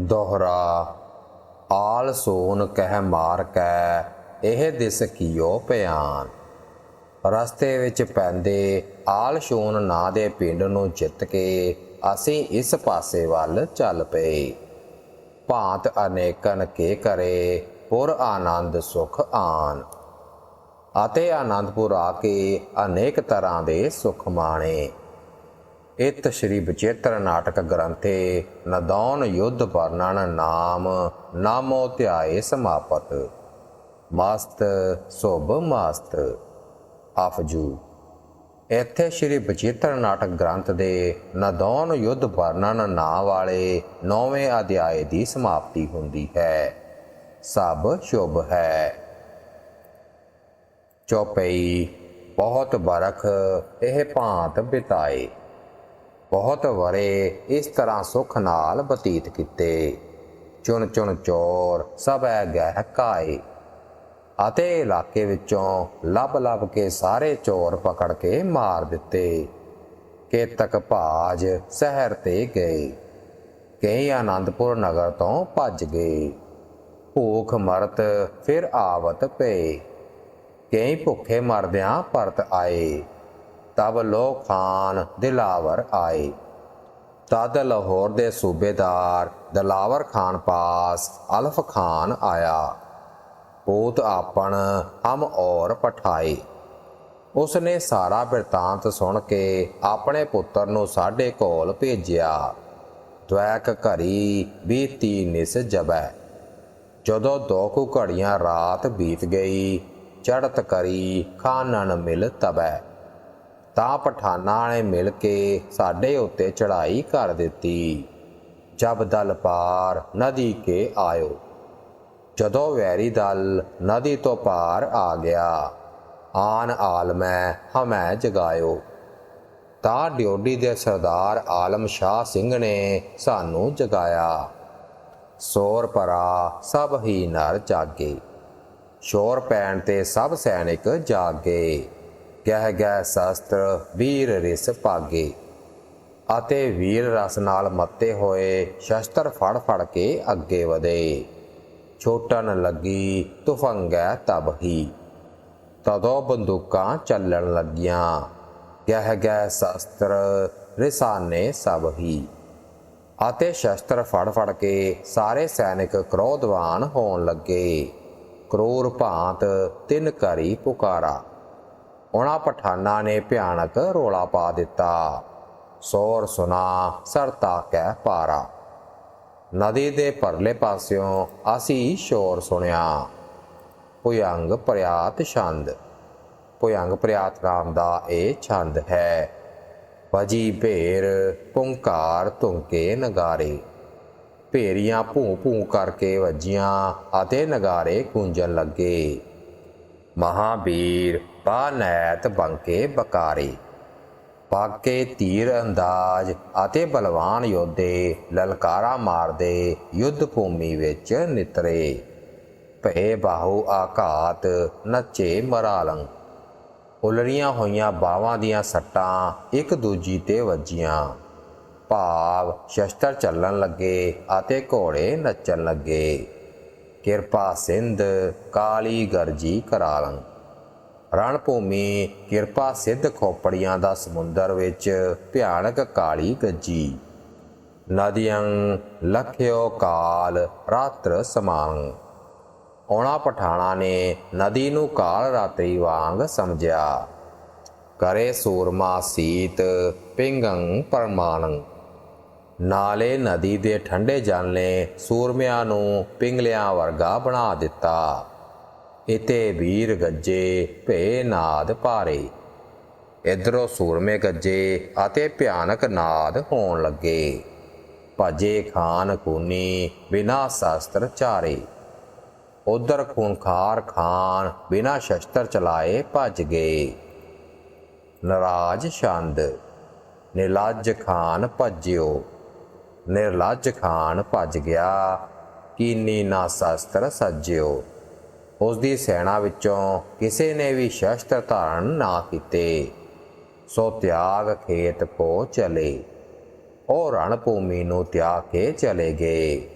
ਦੋਹਰਾ, ਆਲ ਸੋਨ ਕਹਿ ਮਾਰ ਕੈ, ਇਹ ਦਿਸ ਕੀਓ ਪਿਆਨ ਰਸਤੇ ਵਿੱਚ ਪੈਂਦੇ ਆਲ ਸ਼ੋਨ ਨਾਂ ਦੇ ਪਿੰਡ ਨੂੰ ਜਿੱਤ ਕੇ ਅਸੀਂ ਇਸ ਪਾਸੇ ਵੱਲ ਚੱਲ ਪਏ। ਭਾਂਤ ਅਨੇਕਨ ਕੇ ਕਰੇ, ਪੁਰ ਆਨੰਦ ਸੁਖ ਆਨ। ਅਤੇ ਆਨੰਦਪੁਰ ਆ ਕੇ ਅਨੇਕ ਤਰ੍ਹਾਂ ਦੇ ਸੁਖ ਮਾਣੇ। ਇਤ ਸ਼੍ਰੀ ਬਚੇਤਰ ਨਾਟਕ ਗ੍ਰੰਥੇ ਨਦੌਨ ਯੁੱਧ ਵਰਣਨ ਨਾਮ, ਨਾਮੋ ਧਿਆਏ ਸਮਾਪਤ। ਮਾਸਤ, ਸੁਭ ਮਾਸਤ। ਅਫਜੂ ਇੱਥੇ ਸ਼੍ਰੀ ਬਚੇਤਰ ਨਾਟਕ ਗ੍ਰੰਥ ਦੇ ਨਦੌਨ ਯੁੱਧ ਵਰਣਨ ਨਾਂ ਵਾਲੇ ਨੌਵੇਂ ਅਧਿਆਏ ਦੀ ਸਮਾਪਤੀ ਹੁੰਦੀ ਹੈ। ਸਭ ਸ਼ੁਭ ਹੈ। ਚੌਪਈ। ਬਹੁਤ ਬਰਖ, ਇਹ ਭਾਂਤ ਬਿਤਾਏ। ਬਹੁਤ ਵਰੇ ਇਸ ਤਰ੍ਹਾਂ ਸੁਖ ਨਾਲ ਬਤੀਤ ਕੀਤੇ। ਚੁਣ ਚੁਣ ਚੋਰ ਸਭ ਐ ਗਹਿ ਅਤੇ ਇਲਾਕੇ ਵਿੱਚੋਂ ਲੱਭ ਲੱਭ ਕੇ ਸਾਰੇ ਚੋਰ ਪਕੜ ਕੇ ਮਾਰ ਦਿੱਤੇ। ਕੇਤਕ ਭਾਜ ਸ਼ਹਿਰ ਤੇ ਗਏ। ਕਈ ਆਨੰਦਪੁਰ ਨਗਰ ਤੋਂ ਭੱਜ ਗਏ। ਭੂਖ ਮਰਤ ਫਿਰ ਆਵਤ ਪਏ। ਕਈ ਭੁੱਖੇ ਮਰਦਿਆਂ ਪਰਤ ਆਏ। ਤਬ ਲੋ ਖਾਨ ਦਿਲਾਵਰ ਆਏ। ਤਦ ਲਾਹੌਰ ਦੇ ਸੂਬੇਦਾਰ ਦਿਲਾਵਰ ਖਾਨ ਪਾਸ ਅਲਫ ਖਾਨ ਆਇਆ। ਪੂਤ ਆਪਣ ਹਮ ਔਰ ਪਠਾਏ। ਉਸਨੇ ਸਾਰਾ ਬਿਰਤਾਂਤ ਸੁਣ ਕੇ ਆਪਣੇ ਪੁੱਤਰ ਨੂੰ ਸਾਡੇ ਕੋਲ ਭੇਜਿਆ। ਦ્વੈਕ ਘਰੀ ਬੀਤੀ ਨਿਸ ਜਬੈ। ਜਦੋਂ ਦੋ ਕੁ ਘੜੀਆਂ ਰਾਤ ਬੀਤ ਗਈ, ਚੜਤ ਕਰੀ ਖਾਨਣ ਮਿਲ ਤਬੈ। ਤਾਂ ਪਠਾਨਾਂ ਨੇ ਮਿਲ ਕੇ ਸਾਡੇ ਉੱਤੇ ਚੜ੍ਹਾਈ ਕਰ ਦਿੱਤੀ। ਜਬ ਦਲ ਪਾਰ ਨਦੀ ਕੇ ਆਇਓ। ਜਦੋਂ ਵੈਰੀ ਦਲ ਨਦੀ ਤੋਂ ਪਾਰ ਆ ਗਿਆ, ਆਨ ਆਲਮੈ ਹਮੈ ਜਗਾਇਓ। ਤਾਂ ਡਿਓਡੀ ਦੇ ਸਰਦਾਰ ਆਲਮ ਸ਼ਾਹ ਸਿੰਘ ਨੇ ਸਾਨੂੰ ਜਗਾਇਆ। ਸੋਰ ਪਰਾ ਸਭ ਹੀ ਨਰ ਜਾਗੇ। ਸ਼ੋਰ ਪੈਣ ਤੇ ਸਭ ਸੈਨਿਕ ਜਾਗੇ। ਕਹਿ ਗਏ ਸ਼ਸਤਰ, ਵੀਰ ਰਿਸ ਭਾਗੇ। ਅਤੇ ਵੀਰ ਰਸ ਨਾਲ ਮੱਤੇ ਹੋਏ, ਸ਼ਸਤਰ ਫੜ ਫੜ ਕੇ ਅੱਗੇ ਵਧੇ। ਛੋਟਣ ਲੱਗੀ, ਤੁਫੰਗੈ ਤਬਹੀ ਤਦੋਂ ਬੰਦੂਕਾਂ ਚੱਲਣ ਲੱਗੀਆਂ। ਗਹਿ ਗਹਿ ਸ਼ਸਤਰ ਰਿਸਾਨੇ ਸਭ ਹੀ। ਅਤੇ ਸ਼ਸਤਰ ਫੜ ਫੜ ਕੇ ਸਾਰੇ ਸੈਨਿਕ ਕ੍ਰੋਧਵਾਨ ਹੋਣ ਲੱਗੇ। ਕਰੂਰ ਭਾਂਤ ਤਿੰਨ ਕਰੀ ਪੁਕਾਰਾ। ਉਹਨਾਂ ਪਠਾਨਾਂ ਨੇ ਭਿਆਨਕ ਰੋਲਾ ਪਾ ਦਿੱਤਾ। ਸੋਰ ਸੁਨਾ, ਸਰਤਾ ਕਹਿ ਪਾਰਾ। ਨਦੀ ਦੇ ਪਰਲੇ ਪਾਸਿਓਂ ਅਸੀਂ ਸ਼ੋਰ ਸੁਣਿਆ। ਭੁਯੰਗ ਪ੍ਰਿਆਤ ਛੰਦ। ਭੁਯੰਗ ਪ੍ਰਿਆਤ ਨਾਮ ਦਾ ਇਹ ਛੰਦ ਹੈ। ਵਜੀ ਭੇਰ ਪੁੰਕਾਰ ਧੁੰਕੇ ਨਗਾਰੇ। ਭੇਰੀਆਂ ਭੂ ਭੂ ਕਰਕੇ ਵੱਜੀਆਂ ਅਤੇ ਨਗਾਰੇ ਗੂੰਜਣ ਲੱਗੇ। ਮਹਾਬੀਰ ਬਾਨੈਤ ਬੰਕੇ ਬਕਾਰੇ। ਪਾਕੇ ਤੀਰ ਅੰਦਾਜ਼ ਅਤੇ ਬਲਵਾਨ ਯੋਧੇ ਲਲਕਾਰਾ ਮਾਰਦੇ ਯੁੱਧ ਭੂਮੀ ਵਿੱਚ ਨਿਤਰੇ। ਭੇ ਬਾਹੂ ਆਘਾਤ ਨੱਚੇ ਮਰਾਲੰ। ਉਲਰੀਆਂ ਹੋਈਆਂ ਬਾਵਾਂ ਦੀਆਂ ਸੱਟਾਂ ਇੱਕ ਦੂਜੀ ਤੇ ਵੱਜੀਆਂ। ਭਾਵ ਸ਼ਸਤਰ ਚੱਲਣ ਲੱਗੇ ਅਤੇ ਘੋੜੇ ਨੱਚਣ ਲੱਗੇ। ਕਿਰਪਾ ਸਿੰਧ ਕਾਲੀ ਗਰਜੀ ਕਰਾਲੰ। ਰਣ ਭੂਮੀ, ਕਿਰਪਾ ਸਿੱਧ ਖੋਪੜੀਆਂ ਦਾ ਸਮੁੰਦਰ ਵਿੱਚ, ਭਿਆਨਕ ਕਾਲੀ ਗੱਜੀ। ਨਦੀਆਂ ਲਖਿਓ ਕਾਲ, ਰਾਤਰ ਸਮਾਨ ਔਣਾ ਪਠਾਣਾ ਨੇ ਨਦੀ ਨੂੰ ਕਾਲ ਰਾਤਰੀ ਵਾਂਗ ਸਮਝਿਆ। ਕਰੇ ਸੂਰਮਾ ਸੀਤ, ਪਿੰਗੰ ਪਰਮਾਨੰ ਨਾਲੇ ਨਦੀ ਦੇ ਠੰਡੇ ਜਲ ਨੇ ਸੂਰਮਿਆਂ ਨੂੰ ਪਿੰਗਲਿਆਂ ਵਰਗਾ ਬਣਾ ਦਿੱਤਾ। ਇਤੇ ਵੀਰ ਗੱਜੇ ਭੇ ਨਾਦ ਭਾਰੇ। ਇਧਰੋਂ ਸੂਰਮੇ ਗੱਜੇ ਅਤੇ ਭਿਆਨਕ ਨਾਦ ਹੋਣ ਲੱਗੇ। ਭਜੇ ਖਾਨ ਖੂਨੀ ਬਿਨਾ ਸ਼ਸਤਰ ਚਾਰੇ। ਉਧਰ ਖੂਨਖਾਰ ਖਾਨ ਬਿਨਾ ਸ਼ਸਤਰ ਚਲਾਏ ਭੱਜ ਗਏ। ਨਰਾਜ ਛੰਦ, ਨਿਲੱਜ ਖਾਨ ਭੱਜਿਓ। ਨਿਰਲੱਜ ਖਾਨ ਭੱਜ ਗਿਆ, ਕੀਨੀ ਨਾ ਸ਼ਸਤਰ ਸੱਜਿਓ। ਉਸ ਦੀ ਸੈਨਾ ਵਿੱਚੋਂ ਕਿਸੇ ਨੇ ਵੀ ਸ਼ਸਤਰ ਧਾਰਨ ਨਾ ਕੀਤੇ। ਸੋ ਤਿਆਗ ਖੇਤ ਕੋ ਚਲੇ। ਉਹ ਰਣ ਭੂਮੀ ਨੂੰ ਤਿਆਗ ਕੇ ਚਲੇ ਗਏ।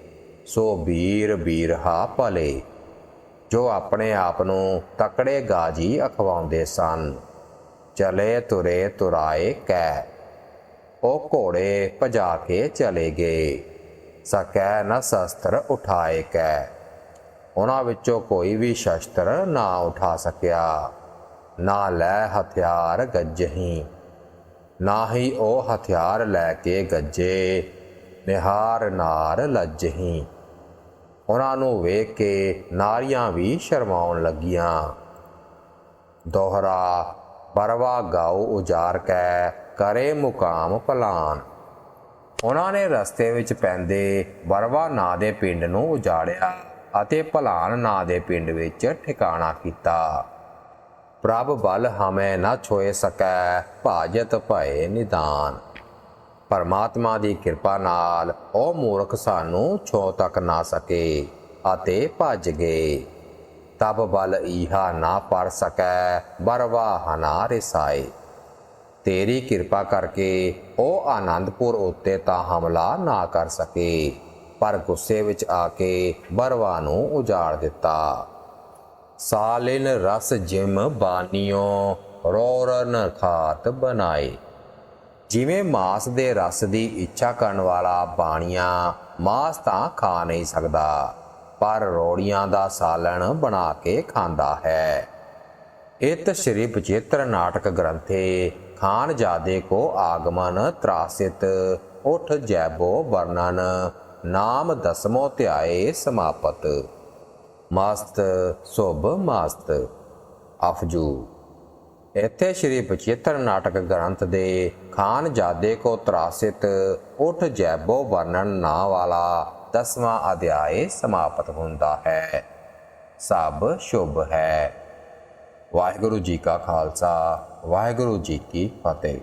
ਸੋ ਵੀਰ ਵੀਰਹਾ ਭਲੇ, ਜੋ ਆਪਣੇ ਆਪ ਨੂੰ ਤਕੜੇ ਗਾਜੀ ਅਖਵਾਉਂਦੇ ਸਨ। ਚਲੇ ਤੁਰੇ ਤੁਰਾਏ ਕੈ। ਉਹ ਘੋੜੇ ਭਜਾ ਕੇ ਚਲੇ ਗਏ। ਸਕੈ ਨ ਸ਼ਸਤਰ ਉਠਾਏ ਕੈ। ਉਹਨਾਂ ਵਿੱਚੋਂ ਕੋਈ ਵੀ ਸ਼ਸਤਰ ਨਾ ਉਠਾ ਸਕਿਆ, ਨਾ ਲੈ ਹਥਿਆਰ ਗੱਜਹੀ, ਨਾ ਹੀ ਉਹ ਹਥਿਆਰ ਲੈ ਕੇ ਗੱਜੇ, ਨਿਹਾਰ ਨਾਰ ਲੱਜਹੀ। ਉਹਨਾਂ ਨੂੰ ਵੇਖ ਕੇ ਨਾਰੀਆਂ ਵੀ ਸ਼ਰਮਾਉਣ ਲੱਗੀਆਂ। ਦੋਹਰਾ, ਬਰਵਾ ਗਾਉ ਉਜਾਰ ਕੈ, ਕਰੇ ਮੁਕਾਮ ਪਲਾਨ ਉਹਨਾਂ ਨੇ ਰਸਤੇ ਵਿੱਚ ਪੈਂਦੇ ਬਰਵਾ ਨਾਂ ਦੇ ਪਿੰਡ ਨੂੰ ਉਜਾੜਿਆ। ਅਤੇ ਭਲਾਨ ਨਾਂ ਦੇ ਪਿੰਡ ਵਿੱਚ ਠਿਕਾਣਾ ਕੀਤਾ। ਪ੍ਰਭ ਬਲ ਹਮੇ ਨਾ ਛੋਏ ਸਕੈ, ਭਾਜਤ ਭਏ ਨਿਦਾਨ। ਪਰਮਾਤਮਾ ਦੀ ਕਿਰਪਾ ਨਾਲ ਉਹ ਮੂਰਖ ਸਾਨੂੰ ਛੋ ਤੱਕ ਨਾ ਸਕੇ ਅਤੇ ਭੱਜ ਗਏ। ਤਬ ਬਲ ਈਹਾ ਨਾ ਪਰ ਸਕੈ, ਬਰਵਾ ਹਨਾ ਰਸਾਏ। ਤੇਰੀ ਕਿਰਪਾ ਕਰਕੇ ਉਹ ਆਨੰਦਪੁਰ ਉੱਤੇ ਤਾਂ ਹਮਲਾ ਨਾ ਕਰ ਸਕੇ। ਪਰ ਗੁੱਸੇ ਵਿੱਚ ਆ ਕੇ ਬਰਵਾ ਨੂੰ ਉਜਾੜ ਦਿੱਤਾ। ਸਾਲਿਨ ਰਸ ਜਿਮ ਬਾਨੀਓ, ਰੋਰਨ ਖਾਤ ਬਣਾਏ। ਜਿਵੇਂ ਮਾਸ ਦੇ ਰਸ ਦੀ ਇੱਛਾ ਕਰਨ ਵਾਲਾ ਬਾਣੀਆਂ, ਮਾਸ ਤਾਂ ਖਾ ਨਹੀਂ ਸਕਦਾ, ਪਰ ਰੋੜੀਆਂ ਦਾ ਸਾਲਣ ਬਣਾ ਕੇ ਖਾਂਦਾ ਹੈ। ਇਤ ਸ਼੍ਰੀ ਬਚਿੱਤਰ ਨਾਟਕ ਗ੍ਰੰਥੇ, ਖਾਨ ਜਾਦੇ ਕੋ ਆਗਮਨ ਤਰਾਸਿਤ, ਉਠ ਜੈਬੋ ਵਰਣਨ ਨਾਮ ਦਸਮੋ ਧਿਆਏ ਸਮਾਪਤ। ਮਸਤ ਸੁਭ ਮਸਤ ਅਫਜੂ। ਇੱਥੇ ਸ਼੍ਰੀ ਬਚਿੱਤਰ ਨਾਟਕ ਗ੍ਰੰਥ ਦੇ ਖਾਨ ਜਾਦੇ ਕੋ ਤਰਾਸਿਤ ਉਠ ਜੈਬੋ ਵਰਣਨ ਨਾਂ ਵਾਲਾ ਦਸਵਾਂ ਅਧਿਆਏ ਸਮਾਪਤ ਹੁੰਦਾ ਹੈ। ਸਭ ਸ਼ੁਭ ਹੈ। ਵਾਹਿਗੁਰੂ ਜੀ ਕਾ ਖਾਲਸਾ, ਵਾਹਿਗੁਰੂ ਜੀ ਕੀ ਫਤਿਹ।